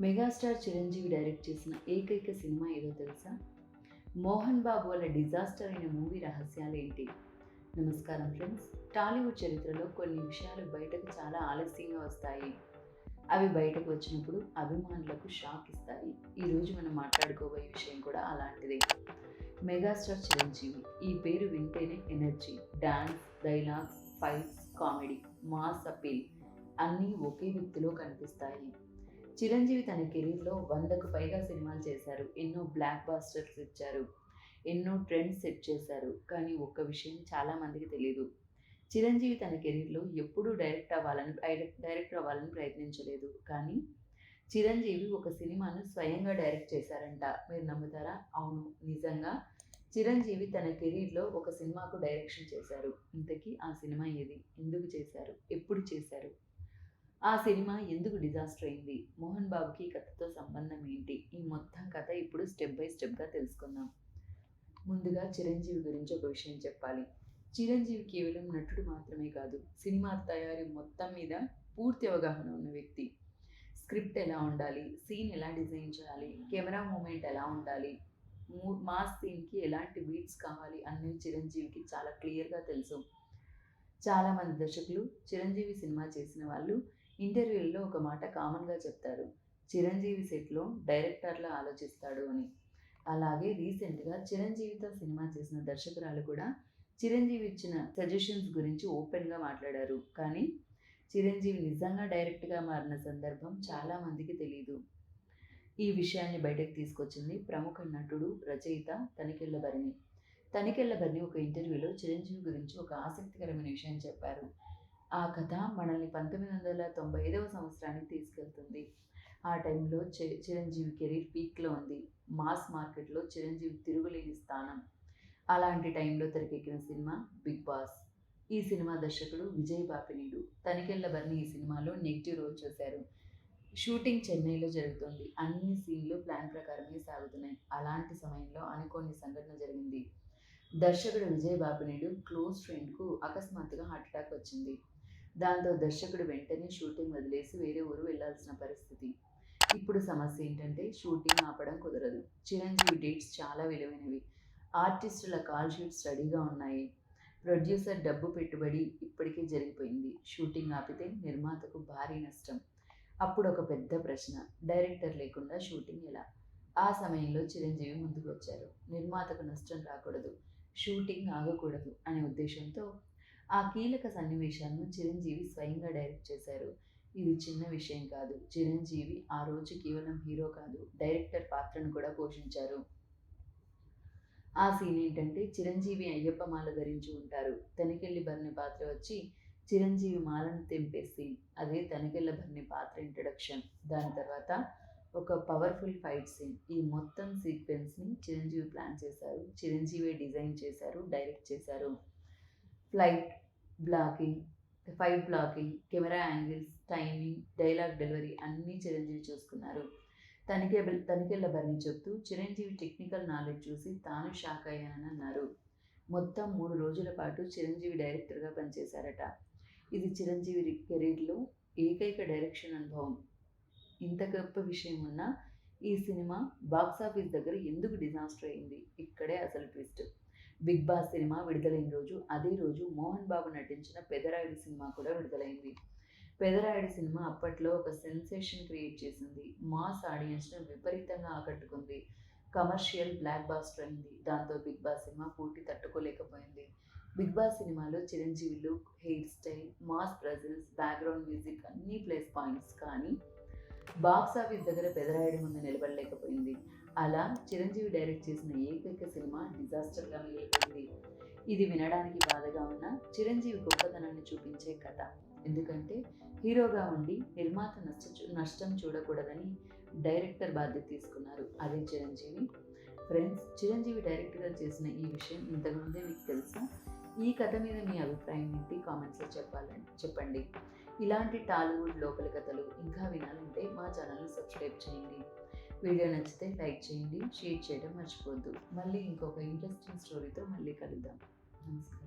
Megastar Chiranjeevi direct చేసిన ఏకైక cinema ఏదో తెలుసా? మోహన్ బాబు వల్ల డిజాస్టర్ అయిన మూవీ రహస్యాలు ఏంటి నమస్కారం ఫ్రెండ్స్. టాలీవుడ్ చరిత్రలో కొన్ని విషయాలు బయటకు చాలా ఆలస్యంగా వస్తాయి. అవి బయటకు వచ్చినప్పుడు అభిమానులకు షాక్ ఇస్తాయి. ఈరోజు మనం మాట్లాడుకోబోయే విషయం కూడా అలాంటిదే. మెగాస్టార్ చిరంజీవి ఈ పేరు వింటేనే energy dance dialogues fights comedy mass appeal అన్నీ ఒకే వ్యక్తిలో కనిపిస్తాయి. చిరంజీవి తన కెరీర్లో వందకు పైగా సినిమాలు చేశారు. ఎన్నో బ్లాక్ బాస్టర్స్ ఇచ్చారు. ఎన్నో ట్రెండ్స్ సెట్ చేశారు. కానీ ఒక్క విషయం చాలామందికి తెలియదు చిరంజీవి తన కెరీర్లో ఎప్పుడూ డైరెక్ట్ అవ్వాలని డైరెక్టర్ అవ్వాలని ప్రయత్నించలేదు. కానీ చిరంజీవి ఒక సినిమాను స్వయంగా డైరెక్ట్ చేశారంట. మీరు నమ్ముతారా? అవును నిజంగా. చిరంజీవి తన కెరీర్లో ఒక సినిమాకు డైరెక్షన్ చేశారు. ఇంతకీ ఆ సినిమా ఏది? ఎందుకు చేశారు? ఎప్పుడు చేశారు? ఆ సినిమా ఎందుకు డిజాస్టర్ అయింది? మోహన్ బాబుకి కథతో సంబంధం ఏంటి? ఈ మొత్తం కథ ఇప్పుడు స్టెప్ బై స్టెప్గా తెలుసుకుందాం. ముందుగా చిరంజీవి గురించి ఒక విషయం చెప్పాలి. చిరంజీవి కేవలం నటుడు మాత్రమే కాదు సినిమా తయారీ మొత్తం మీద పూర్తి అవగాహన ఉన్న వ్యక్తి. స్క్రిప్ట్ ఎలా ఉండాలి? సీన్ ఎలా డిజైన్ చేయాలి? కెమెరా మూమెంట్ ఎలా ఉండాలి? మాస్ సీన్కి ఎలాంటి బీట్స్ కావాలి అన్నవి చిరంజీవికి చాలా క్లియర్గా తెలుసు. చాలామంది దర్శకులు చిరంజీవి సినిమా చేసిన వాళ్ళు ఇంటర్వ్యూల్లో ఒక మాట కామన్గా చెప్తారు. చిరంజీవి సెట్లో డైరెక్టర్లా ఆలోచిస్తాడు అని. అలాగే రీసెంట్గా చిరంజీవితో సినిమా చేసిన దర్శకురాలు కూడా చిరంజీవి ఇచ్చిన సజెషన్స్ గురించి ఓపెన్గా మాట్లాడారు. కానీ చిరంజీవి నిజంగా డైరెక్ట్గా మారిన సందర్భం చాలామందికి తెలియదు ఈ విషయాన్ని బయటకు తీసుకొచ్చింది ప్రముఖ నటుడు రచయిత తనికెళ్ళ భరణి. తనికెళ్ళ భరణి ఒక ఇంటర్వ్యూలో చిరంజీవి గురించి ఒక ఆసక్తికరమైన విషయం చెప్పారు. ఆ కథ మనల్ని పంతొమ్మిది వందల తొంభై ఐదవ సంవత్సరానికి తీసుకెళ్తుంది. ఆ టైంలో చిరంజీవి కెరీర్ పీక్లో ఉంది. మాస్ మార్కెట్లో చిరంజీవి తిరుగులేని స్థానం. అలాంటి టైంలో తెరకెక్కిన సినిమా బిగ్ బాస్. ఈ సినిమా దర్శకుడు విజయ్ బాపినీడు. తనికెళ్ళ బర్ని ఈ సినిమాలో నెగిటివ్ రోల్ చేశారు. షూటింగ్ చెన్నైలో జరుగుతుంది. అన్ని సీన్లు ప్లాన్ ప్రకారమే సాగుతున్నాయి. అలాంటి సమయంలో అనుకోని సంఘటన జరిగింది. దర్శకుడు విజయ్ బాపినీడు క్లోజ్ ఫ్రెండ్కు అకస్మాత్తుగా హార్ట్అటాక్ వచ్చింది. దాంతో దర్శకుడు వెంటనే షూటింగ్ వదిలేసి వేరే ఊరు వెళ్ళాల్సిన పరిస్థితి. ఇప్పుడు సమస్య ఏంటంటే షూటింగ్ ఆపడం కుదరదు. చిరంజీవి డేట్స్ చాలా విలువైనవి. ఆర్టిస్టుల కాల్ షీట్స్ రెడీగా ఉన్నాయి. ప్రొడ్యూసర్ డబ్బు పెట్టుబడి ఇప్పటికే జరిగిపోయింది. షూటింగ్ ఆపితే నిర్మాతకు భారీ నష్టం. అప్పుడు ఒక పెద్ద ప్రశ్న డైరెక్టర్ లేకుండా షూటింగ్ ఎలా? ఆ సమయంలో చిరంజీవి ముందుకు వచ్చారు. నిర్మాతకు నష్టం రాకూడదు. షూటింగ్ ఆగకూడదు అనే ఉద్దేశంతో ఆ కీలక సన్నివేశాలను చిరంజీవి స్వయంగా డైరెక్ట్ చేశారు. ఇది చిన్న విషయం కాదు. చిరంజీవి ఆ రోజు కేవలం హీరో కాదు డైరెక్టర్ పాత్రను కూడా పోషించారు. ఆ సీన్ ఏంటంటే చిరంజీవి అయ్యప్ప మాల ధరించి ఉంటారు. తనికెళ్ళి భరణి పాత్ర వచ్చి చిరంజీవి మాలను తెంపే సీన్. అదే తనికెళ్ళ భరణి పాత్ర ఇంట్రడక్షన్ దాని తర్వాత ఒక పవర్ఫుల్ ఫైట్ సీన్ ఈ మొత్తం సీక్వెన్స్ని చిరంజీవి ప్లాన్ చేశారు. చిరంజీవి డిజైన్ చేశారు డైరెక్ట్ చేశారు. Flight blocking fight blocking camera angles timing dialogue delivery అన్నీ చిరంజీవి చూసుకున్నారు. తనిఖీ తనిఖీల భరణి చెప్తూ చిరంజీవి టెక్నికల్ నాలెడ్జ్ చూసి తాను షాక్ అయ్యానని అన్నారు. మొత్తం మూడు రోజుల పాటు చిరంజీవి డైరెక్టర్గా పనిచేశారట. ఇది చిరంజీవి కెరీర్లో ఏకైక డైరెక్షన్ అనుభవం. ఇంత గొప్ప విషయం ఉన్నా ఈ సినిమా బాక్సాఫీస్ దగ్గర ఎందుకు డిజాస్టర్ అయింది? ఇక్కడే అసలు ట్విస్ట్. బిగ్ బాస్ సినిమా విడుదలైన రోజు అదే రోజు మోహన్ బాబు నటించిన పెదరాయుడు సినిమా కూడా విడుదలైంది. పెదరాయుడు సినిమా అప్పట్లో ఒక సెన్సేషన్ క్రియేట్ చేసింది. మాస్ ఆడియన్స్ను విపరీతంగా ఆకట్టుకుంది. కమర్షియల్ బ్లాక్ బాస్టర్ అయింది. దాంతో బిగ్ బాస్ సినిమా పూర్తి తట్టుకోలేకపోయింది. బిగ్ బాస్ సినిమాలో Chiranjeevi look hair style mass presence background music అన్ని ప్లేస్ పాయింట్స్ కానీ బాక్స్ ఆఫీస్ దగ్గర పెదరాయుడు ముందు నిలబడలేకపోయింది. అలా చిరంజీవి డైరెక్ట్ చేసిన ఏకైక సినిమా డిజాస్టర్గా మిగిలిపోయింది ఇది వినడానికి బాధగా ఉన్న చిరంజీవి గొప్పతనాన్ని చూపించే కథ. ఎందుకంటే హీరోగా ఉండి నిర్మాత నష్ట నష్టం చూడకూడదని డైరెక్టర్ బాధ్యత తీసుకున్నారు అదే చిరంజీవి. ఫ్రెండ్స్ చిరంజీవి డైరెక్ట్గా చేసిన ఈ విషయం ఇంతకుముందే మీకు తెలుసా? ఈ కథ మీద మీ అభిప్రాయం ఏంటి? కామెంట్స్లో చెప్పాలని చెప్పండి. ఇలాంటి టాలీవుడ్ లోకల్ కథలు ఇంకా వినాలంటే మా ఛానల్ని సబ్స్క్రైబ్ చేయండి. వీడియో నచ్చితే లైక్ చేయండి షేర్ చేయడం మర్చిపోద్దు మళ్ళీ ఇంకొక ఇంట్రెస్టింగ్ స్టోరీతో మళ్ళీ కలుద్దాం. నమస్కారం.